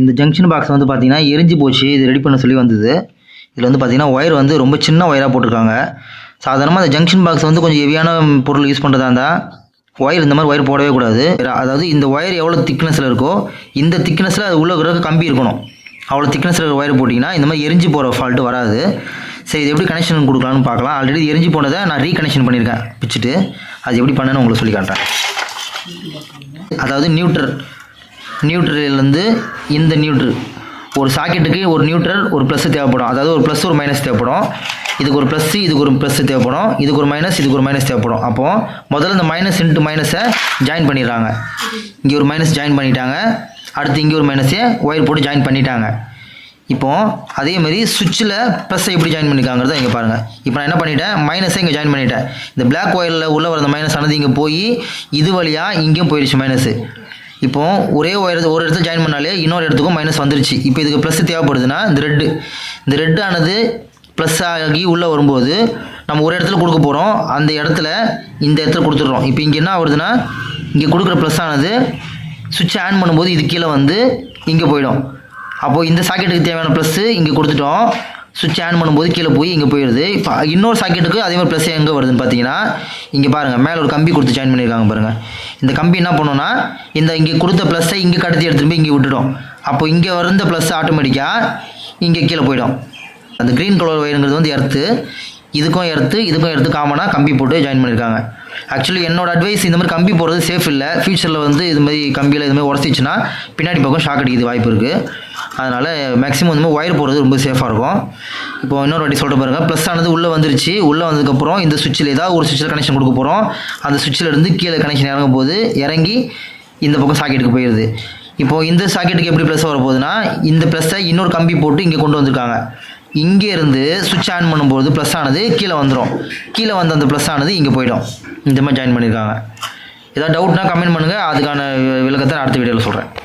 இந்த junction box வந்து பார்த்தீங்கன்னா எரிஞ்சு போச்சு. இது ரெடி பண்ண சொல்லி வந்தது. இதில் வந்து பார்த்திங்கன்னா ஒயர் வந்து ரொம்ப சின்ன ஒயராக போட்டிருக்காங்க. சாதாரணமாக அந்த ஜங்ஷன் பாக்ஸ் வந்து கொஞ்சம் ஹெவியான பொருள் யூஸ் பண்ணுறதா இருந்தால் ஒயர் இந்த மாதிரி ஒயர் போடவே கூடாது. அதாவது இந்த ஒயர் எவ்வளோ திக்னஸில் இருக்கோ இந்த திக்னஸில் அது உள்ள இருக்கிற கம்பி இருக்கணும். அவ்வளோ திக்னஸில் இருக்கிற ஒயர் போட்டிங்கன்னா இந்த மாதிரி எரிஞ்சு போகிற ஃபால்ட்டு வராது. சரி இது எப்படி கனெக்ஷன் கொடுக்கலான்னு பார்க்கலாம். ஆல்ரெடி எரிஞ்சு போனதை நான் ரீகனெக்ஷன் பண்ணியிருக்கேன். பிச்சுட்டு அது எப்படி பண்ணேன்னு உங்களுக்கு சொல்லி காட்டுறேன். அதாவது நியூட்ரல் நியூட்ரலேருந்து இந்த நியூட்ரல் ஒரு சாக்கெட்டுக்கு ஒரு நியூட்ரல் ஒரு ப்ளஸ் தேவைப்படும். அதாவது ஒரு ப்ளஸ் ஒரு மைனஸ் தேவைப்படும். இதுக்கு ஒரு ப்ளஸ் இதுக்கு ஒரு ப்ளஸ் தேவைப்படும். இதுக்கு ஒரு மைனஸ் இதுக்கு ஒரு மைனஸ் தேவைப்படும். அப்போது முதல்ல இந்த மைனஸ் இன்ட்டு மைனஸை ஜாயின் பண்ணிடுறாங்க. இங்கே ஒரு மைனஸ் ஜாயின் பண்ணிட்டாங்க. அடுத்து இங்கே ஒரு மைனஸை ஒயர் போட்டு ஜாயின் பண்ணிட்டாங்க. இப்போது அதே மாதிரி சுவிட்சில் ப்ளஸ்ஸை எப்படி ஜாயின் பண்ணிக்காங்கிறத இங்கே பாருங்கள் இப்போ நான் என்ன பண்ணிட்டேன்? மைனஸை இங்கே ஜாயின் பண்ணிட்டேன். இந்த பிளாக் ஒயரில் உள்ள வர மைனஸ் ஆனது இங்கே போய் இது வழியாக இங்கேயும் போயிடுச்சு மைனஸு இப்போ ஒரே ஒயர் ஒரு இடத்துல ஜாயின் பண்ணாலே இன்னொரு இடத்துக்கும் மைனஸ் வந்துருச்சு. இப்போ இதுக்கு ப்ளஸ் தேவைப்படுதுன்னா இந்த ரெட்டு இந்த ரெட்டு ஆனது ப்ளஸ் ஆகி உள்ளே வரும்போது நம்ம ஒரு இடத்துல கொடுக்க போகிறோம் அந்த இடத்துல இந்த இடத்துல கொடுத்துட்றோம். இப்போ இங்கே என்ன வருதுன்னா இங்கே கொடுக்குற ப்ளஸ் ஆனது சுவிட்ச் ஆன் பண்ணும்போது இது கீழே வந்து இங்கே போயிடும். அப்போது இந்த சாக்கெட்டுக்கு தேவையான ப்ளஸ்ஸு இங்கே கொடுத்துட்டோம். சுவிட்ச் ஆன் பண்ணும்போது கீழே போய் இங்கே போயிடுது. இப்போ இன்னொரு சாக்கெட்டுக்கு அதே மாதிரி ப்ளஸ் எங்கே வருதுன்னு பார்த்தீங்கன்னா இங்கே பாருங்கள் மேலே ஒரு கம்பி கொடுத்து ஜாயின் பண்ணியிருக்காங்க பாருங்கள் இந்த கம்பி என்ன பண்ணோன்னா இந்த இங்கே கொடுத்த ப்ளஸ்ஸை இங்கே கடத்தி எடுத்துகிட்டு போய் இங்கே விட்டுடும். அப்போ இங்கே வந்த ப்ளஸ் ஆட்டோமேட்டிக்காக இங்கே கீழே போயிடும். அந்த க்ரீன் கலர் ஒயருங்கிறது வந்து எர்த்து இதுக்கும் எர்த்து இதுக்கும் எர்த்து காமனாக கம்பி போட்டு ஜாயின் பண்ணியிருக்காங்க ஆக்சுவலி என்னோட அட்வைஸ் இந்த மாதிரி கம்பி போடுறது சேஃப் இல்லை. ஃபியூச்சரில் வந்து இது மாதிரி கம்பியில் இது மாதிரி உடச்சிச்சுன்னா பின்னாடி பக்கம் ஷாக் அடிக்கிறது வாய்ப்பு இருக்குது அதனால் மேக்ஸிமம் வந்து மாதிரி ஒயர் போடுறது ரொம்ப சேஃபாக இருக்கும். இப்போ இன்னொரு வாட்டி சொல்கிற பாருங்கள் ப்ளஸ் ஆனது உள்ளே வந்துருச்சு. உள்ளே வந்ததுக்கப்புறம் இந்த சுவிட்சில் ஏதாவது ஒரு சுவிட்சில் கனெக்ஷன் கொடுக்க போகிறோம் அந்த சுவிட்சில் இருந்து கீழே கனெக்ஷன் இறங்கும் போது இறங்கி இந்த பக்கம் சாக்கெட்டுக்கு போயிடுது இப்போது இந்த சாக்கெட்டுக்கு எப்படி ப்ளஸ் வர போகுதுன்னா இந்த ப்ளஸ்ஸை இன்னொரு கம்பி போட்டு இங்கே கொண்டு வந்திருக்காங்க. இங்கே இருந்து சுவிட்ச் ஆன் பண்ணும்போது ப்ளஸ் ஆனது கீழே வந்துடும் கீழே வந்த அந்த ப்ளஸ் ஆனது இங்கே போயிடும். இந்த மாதிரி ஜாயின் பண்ணியிருக்காங்க ஏதாவது டவுட்னா கமெண்ட் பண்ணுங்கள் அதுக்கான விளக்கத்தை நான் அடுத்த வீடியோவில் சொல்கிறேன்